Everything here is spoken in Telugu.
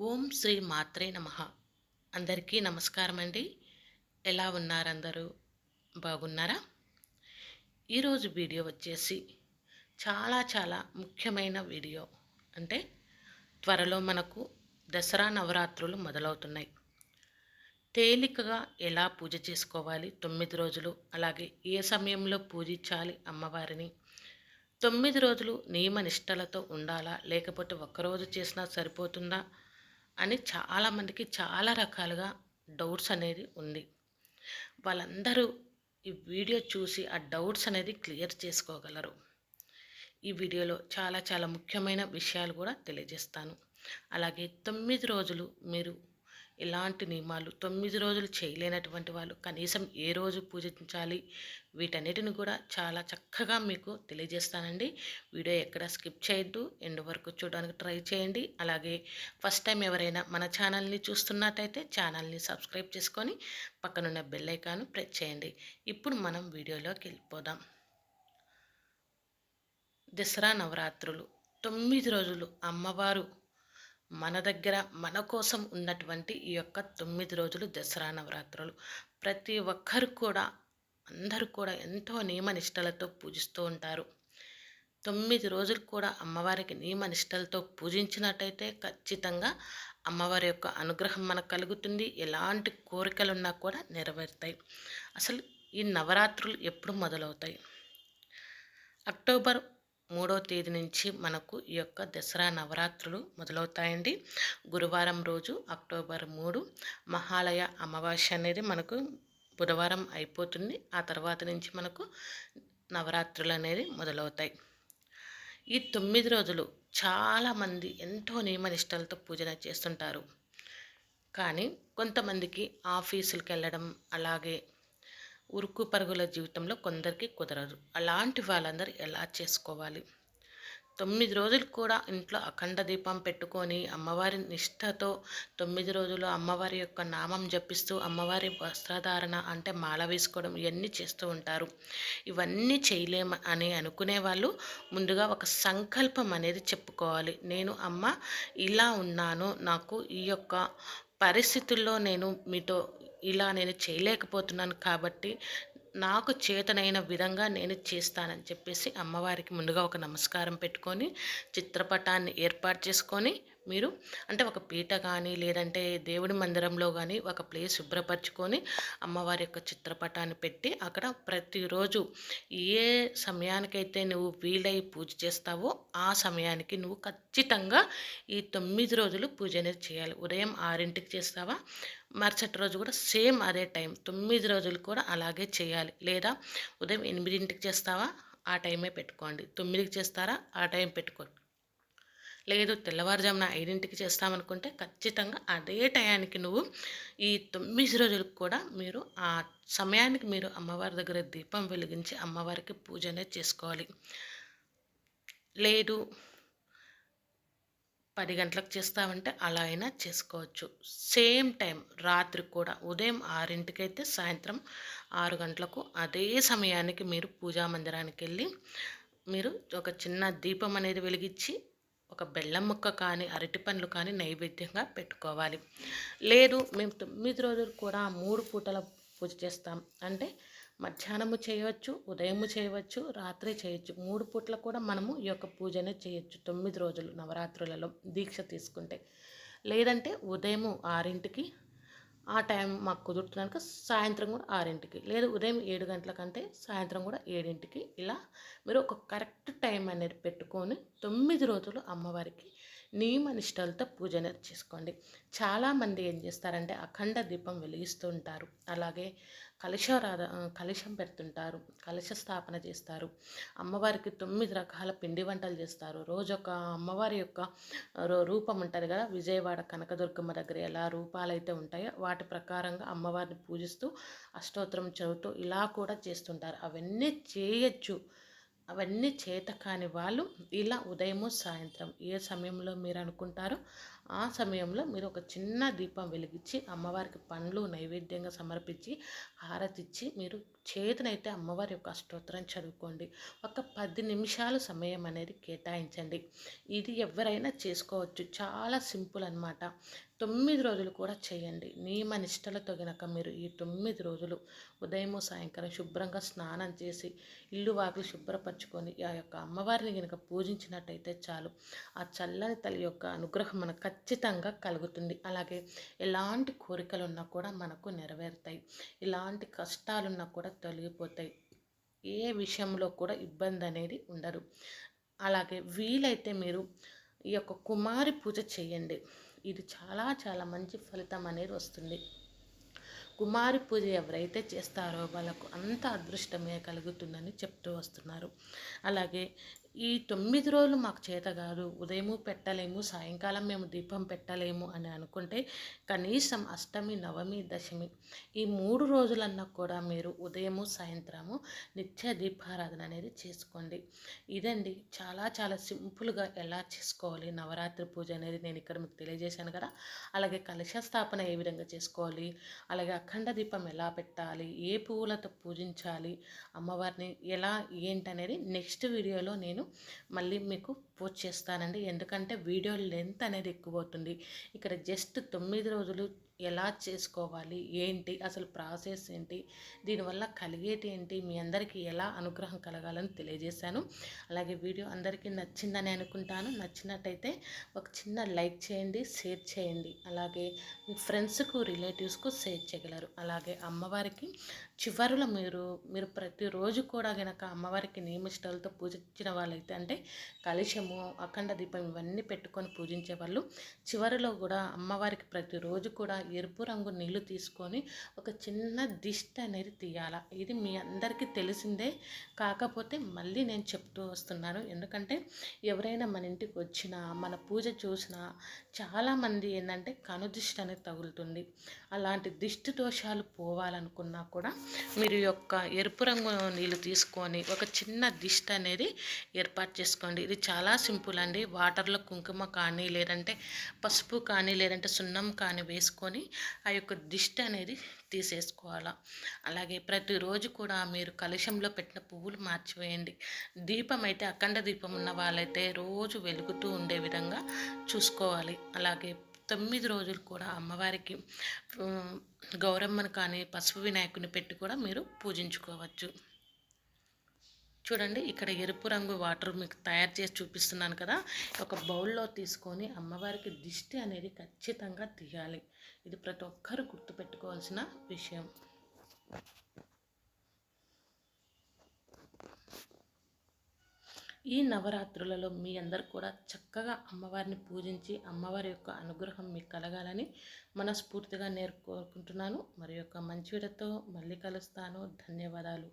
ఓం శ్రీ మాత్రే నమ. అందరికీ నమస్కారం అండి ఎలా ఉన్నారందరూ? బాగున్నారా? ఈరోజు వీడియో వచ్చేసి చాలా చాలా ముఖ్యమైన వీడియో. అంటే త్వరలో మనకు దసరా నవరాత్రులు మొదలవుతున్నాయి. తేలికగా ఎలా పూజ చేసుకోవాలి? తొమ్మిది రోజులు అలాగే ఏ సమయంలో పూజించాలి అమ్మవారిని? తొమ్మిది రోజులు నియమ నిష్టలతో ఉండాలా? లేకపోతే ఒక్కరోజు చేసినా సరిపోతుందా? అని చాలామందికి చాలా రకాలుగా డౌట్స్ అనేది ఉంది. వాళ్ళందరూ ఈ వీడియో చూసి ఆ డౌట్స్ అనేది క్లియర్ చేసుకోగలరు. ఈ వీడియోలో చాలా చాలా ముఖ్యమైన విషయాలు కూడా తెలియజేస్తాను. అలాగే తొమ్మిది రోజులు మీరు ఇలాంటి నియమాలు? తొమ్మిది రోజులు చేయలేనటువంటి వాళ్ళు కనీసం ఏ రోజు పూజించాలి? వీటన్నిటిని కూడా చాలా చక్కగా మీకు తెలియజేస్తానండి. వీడియో ఎక్కడ స్కిప్ చేయొద్దు. ఎండ్ వరకు చూడడానికి ట్రై చేయండి. అలాగే ఫస్ట్ టైం ఎవరైనా మన ఛానల్ని చూస్తున్నట్టయితే ఛానల్ని సబ్స్క్రైబ్ చేసుకొని పక్కనున్న బెల్ ఐకాను ప్రెస్ చేయండి. ఇప్పుడు మనం వీడియోలోకి వెళ్ళిపోదాం. దసరా నవరాత్రులు. తొమ్మిది రోజులు అమ్మవారు మన దగ్గర మన కోసం ఉన్నటువంటి ఈ యొక్క తొమ్మిది రోజులు దసరా నవరాత్రులు. ప్రతి ఒక్కరు కూడా అందరూ కూడా ఎంతో నియమనిష్టలతో పూజిస్తూ ఉంటారు. తొమ్మిది రోజులు కూడా అమ్మవారికి నియమనిష్టలతో పూజించినట్టయితే ఖచ్చితంగా అమ్మవారి యొక్క అనుగ్రహం మనకు కలుగుతుంది. ఎలాంటి కోరికలున్నా కూడా నెరవేరుతాయి. అసలు ఈ నవరాత్రులు ఎప్పుడు మొదలవుతాయి? అక్టోబర్ మూడో తేదీ నుంచి మనకు ఈ యొక్క దసరా నవరాత్రులు మొదలవుతాయండి. గురువారం రోజు అక్టోబర్ మూడు మహాలయ అమావాస్య అనేది మనకు బుధవారం అయిపోతుంది. ఆ తర్వాత నుంచి మనకు నవరాత్రులు అనేది మొదలవుతాయి. ఈ తొమ్మిది రోజులు చాలామంది ఎంతో నియమనిష్టలతో పూజన చేస్తుంటారు. కానీ కొంతమందికి ఆఫీసులకు వెళ్ళడం అలాగే ఉరుకు పరుగుల జీవితంలో కొందరికి కుదరదు. అలాంటి వాళ్ళందరూ ఎలా చేసుకోవాలి? తొమ్మిది రోజులు కూడా ఇంట్లో అఖండ దీపం పెట్టుకొని అమ్మవారి నిష్ఠతో తొమ్మిది రోజులు అమ్మవారి యొక్క నామం జపిస్తూ అమ్మవారి వస్త్రధారణ అంటే మాల వేసుకోవడం ఇవన్నీ చేస్తూ ఉంటారు. ఇవన్నీ చేయలేము అని అనుకునే వాళ్ళు ముందుగా ఒక సంకల్పం అనేది చెప్పుకోవాలి. నేను అమ్మ ఇలా ఉన్నాను నాకు ఈ యొక్క పరిస్థితుల్లో నేను మీతో ఇలా నేను చేయలేకపోతున్నాను కాబట్టి నాకు చేతనైన విధంగా నేను చేస్తానని చెప్పేసి అమ్మవారికి ముందుగా ఒక నమస్కారం పెట్టుకొని చిత్రపటాన్ని ఏర్పాటు చేసుకొని మీరు అంటే ఒక పీట కానీ లేదంటే దేవుడి మందిరంలో కానీ ఒక ప్లేస్ శుభ్రపరచుకొని అమ్మవారి యొక్క చిత్రపటాన్ని పెట్టి అక్కడ ప్రతిరోజు ఏ సమయానికైతే నువ్వు వీలై పూజ చేస్తావో ఆ సమయానికి నువ్వు ఖచ్చితంగా ఈ తొమ్మిది రోజులు పూజ అనేది చేయాలి. ఉదయం ఆరింటికి చేస్తావా? మరుసటి రోజు కూడా సేమ్ అదే టైం. తొమ్మిది రోజులు కూడా అలాగే చేయాలి. లేదా ఉదయం ఎనిమిదింటికి చేస్తావా? ఆ టైమే పెట్టుకోండి. తొమ్మిదికి చేస్తారా? ఆ టైం పెట్టుకోండి. లేదు తెల్లవారుజామున ఐదింటికి చేస్తామనుకుంటే ఖచ్చితంగా అదే టయానికి నువ్వు ఈ తొమ్మిది రోజులకు కూడా మీరు ఆ సమయానికి మీరు అమ్మవారి దగ్గర దీపం వెలిగించి అమ్మవారికి పూజ అనేది చేసుకోవాలి. లేదు పది గంటలకు చేస్తామంటే అలా అయినా చేసుకోవచ్చు. సేమ్ టైం రాత్రి కూడా ఉదయం ఆరింటికైతే సాయంత్రం ఆరు గంటలకు అదే సమయానికి మీరు పూజా మందిరానికి వెళ్ళి మీరు ఒక చిన్న దీపం అనేది వెలిగించి ఒక బెల్లం ముక్క కానీ అరటి పండ్లు కానీ నైవేద్యంగా పెట్టుకోవాలి. లేదు మేము తొమ్మిది రోజులు కూడా మూడు పూటల పూజ చేస్తాం. అంటే మధ్యాహ్నము చేయవచ్చు ఉదయము చేయవచ్చు రాత్రి చేయొచ్చు. మూడు పూట్ల కూడా మనము ఈ యొక్క పూజనే చేయొచ్చు. తొమ్మిది రోజులు నవరాత్రులలో దీక్ష తీసుకుంటే. లేదంటే ఉదయము ఆరింటికి ఆ టైం మాకు కుదురుతున్నాక సాయంత్రం కూడా ఆరింటికి. లేదు ఉదయం ఏడు గంటల కంటే సాయంత్రం కూడా ఏడింటికి. ఇలా మీరు ఒక కరెక్ట్ టైం అనేది పెట్టుకొని తొమ్మిది రోజులు అమ్మవారికి నియమ నిష్టలతో పూజ అనేది చేసుకోండి. చాలామంది ఏం చేస్తారంటే అఖండ దీపం వెలిగిస్తూ ఉంటారు. అలాగే కలశారాధ కలశం పెడుతుంటారు కలశ స్థాపన చేస్తారు. అమ్మవారికి తొమ్మిది రకాల పిండి వంటలు చేస్తారు. రోజు ఒక అమ్మవారి యొక్క రూపం ఉంటుంది కదా విజయవాడ కనకదుర్గమ్మ దగ్గర ఎలా రూపాలు అయితే ఉంటాయో వాటి ప్రకారంగా అమ్మవారిని పూజిస్తూ అష్టోత్తరం చదువుతూ ఇలా కూడా చేస్తుంటారు. అవన్నీ చేయొచ్చు. అవన్నీ చేత కాని వాళ్ళు ఇలా ఉదయము సాయంత్రం ఏ సమయంలో మీరు అనుకుంటారో ఆ సమయంలో మీరు ఒక చిన్న దీపం వెలిగించి అమ్మవారికి పండ్లు నైవేద్యంగా సమర్పించి హారతిచ్చి మీరు చేతనైతే అమ్మవారి యొక్క అష్టోత్తరం చదువుకోండి. ఒక పది నిమిషాలు సమయం అనేది కేటాయించండి. ఇది ఎవరైనా చేసుకోవచ్చు. చాలా సింపుల్ అనమాట తొమ్మిది రోజులు కూడా చేయండి. నియమ నిష్టలతో గనక మీరు ఈ తొమ్మిది రోజులు ఉదయం సాయంకాలం శుభ్రంగా స్నానం చేసి ఇల్లు వాకిలు శుభ్రపరచుకొని ఆ యొక్క అమ్మవారిని గనక పూజించినట్టయితే చాలు. ఆ చల్లని తల్లి యొక్క అనుగ్రహం మనకు ఖచ్చితంగా కలుగుతుంది. అలాగే ఎలాంటి కోరికలు ఉన్నా కూడా మనకు నెరవేరుతాయి. ఇలాంటి కష్టాలున్నా కూడా తొలగిపోతాయి. ఏ విషయంలో కూడా ఇబ్బంది అనేది ఉండదు. అలాగే వీలైతే మీరు ఈ యొక్క కుమారి పూజ చేయండి. ఇది చాలా చాలా మంచి ఫలితం అనేది వస్తుంది. కుమారి పూజ ఎవరైతే చేస్తారో వాళ్ళకు అంత అదృష్టమే కలుగుతుందని చెప్తూ వస్తున్నారు. అలాగే ఈ తొమ్మిది రోజులు మాకు చేత కాదు. ఉదయము పెట్టలేము సాయంకాలం మేము దీపం పెట్టలేము అని అనుకుంటే కనీసం అష్టమి నవమి దశమి ఈ మూడు రోజులన్నా కూడా మీరు ఉదయము సాయంత్రము నిత్య దీపారాధన అనేది చేసుకోండి. ఇదండి చాలా చాలా సింపుల్గా ఎలా చేసుకోవాలి? నవరాత్రి పూజ అనేది నేను ఇక్కడ మీకు తెలియజేశాను కదా. అలాగే కలశ స్థాపన ఏ విధంగా చేసుకోవాలి? అలాగే అఖండ దీపం ఎలా పెట్టాలి? ఏ పువ్వులతో పూజించాలి? అమ్మవారిని ఎలా ఏంటనేది నెక్స్ట్ వీడియోలో నేను మళ్ళీ మీకు పోస్ట్ చేస్తానండి. ఎందుకంటే వీడియో లెంత్ అనేది ఎక్కువ అవుతుంది ఇక్కడ జస్ట్ తొమ్మిది రోజులు ఎలా చేసుకోవాలి ఏంటి అసలు ప్రాసెస్ ఏంటి దీనివల్ల కలిగేటి ఏంటి మీ అందరికీ ఎలా అనుగ్రహం కలగాలని తెలియజేశాను. అలాగే వీడియో అందరికీ నచ్చిందని అనుకుంటాను. నచ్చినట్టయితే ఒక చిన్న లైక్ చేయండి షేర్ చేయండి. అలాగే మీ ఫ్రెండ్స్కు రిలేటివ్స్కు షేర్ చేయగలరు. అలాగే అమ్మవారికి చివరిలో మీరు మీరు ప్రతిరోజు కూడా గనక అమ్మవారికి నియమిష్టాలతో పూజించిన వాళ్ళైతే అంటే కలుషము అఖండ దీపం ఇవన్నీ పెట్టుకొని పూజించే వాళ్ళు చివరిలో కూడా అమ్మవారికి ప్రతిరోజు కూడా ఎరుపు రంగు నీళ్ళు తీసుకొని ఒక చిన్న దిష్టి అనేది తీయాల. ఇది మీ అందరికీ తెలిసిందే. కాకపోతే మళ్ళీ నేను చెప్తూ వస్తున్నాను. ఎందుకంటే ఎవరైనా మన ఇంటికి వచ్చినా మన పూజ చూసినా చాలామంది ఏంటంటే కనుదిష్టి అనేది తగులుతుంది. అలాంటి దిష్టి దోషాలు పోవాలనుకున్నా కూడా మీరు యొక్క ఎరుపు రంగు నీళ్ళు తీసుకొని ఒక చిన్న దిష్టి అనేది ఏర్పాటు చేసుకోండి. ఇది చాలా సింపుల్ అండి. వాటర్లో కుంకుమ కానీ లేదంటే పసుపు కానీ లేదంటే సున్నం కానీ వేసుకొని ఆ యొక్క దిష్టి అనేది తీసేసుకోవాలా. అలాగే ప్రతిరోజు కూడా మీరు కలుషంలో పెట్టిన పువ్వులు మార్చివేయండి. దీపం అయితే అఖండ దీపం ఉన్న వాళ్ళైతే రోజు వెలుగుతూ ఉండే విధంగా చూసుకోవాలి. అలాగే తొమ్మిది రోజులు కూడా అమ్మవారికి గౌరమ్మను కానీ పసుపు వినాయకుని పెట్టి కూడా మీరు పూజించుకోవచ్చు. చూడండి ఇక్కడ ఎరుపు రంగు వాటర్ మీకు తయారు చేసి చూపిస్తున్నాను కదా. ఒక బౌల్లో తీసుకొని అమ్మవారికి దిష్టి అనేది ఖచ్చితంగా తీయాలి. ఇది ప్రతి ఒక్కరు గుర్తుపెట్టుకోవాల్సిన విషయం. ఈ నవరాత్రులలో మీ అందరు కూడా చక్కగా అమ్మవారిని పూజించి అమ్మవారి యొక్క అనుగ్రహం మీకు కలగాలని మనస్ఫూర్తిగా నేర్చుకుంటున్నాను. మరి యొక్క మంచి విడతో మళ్ళీ కలుస్తాను. ధన్యవాదాలు.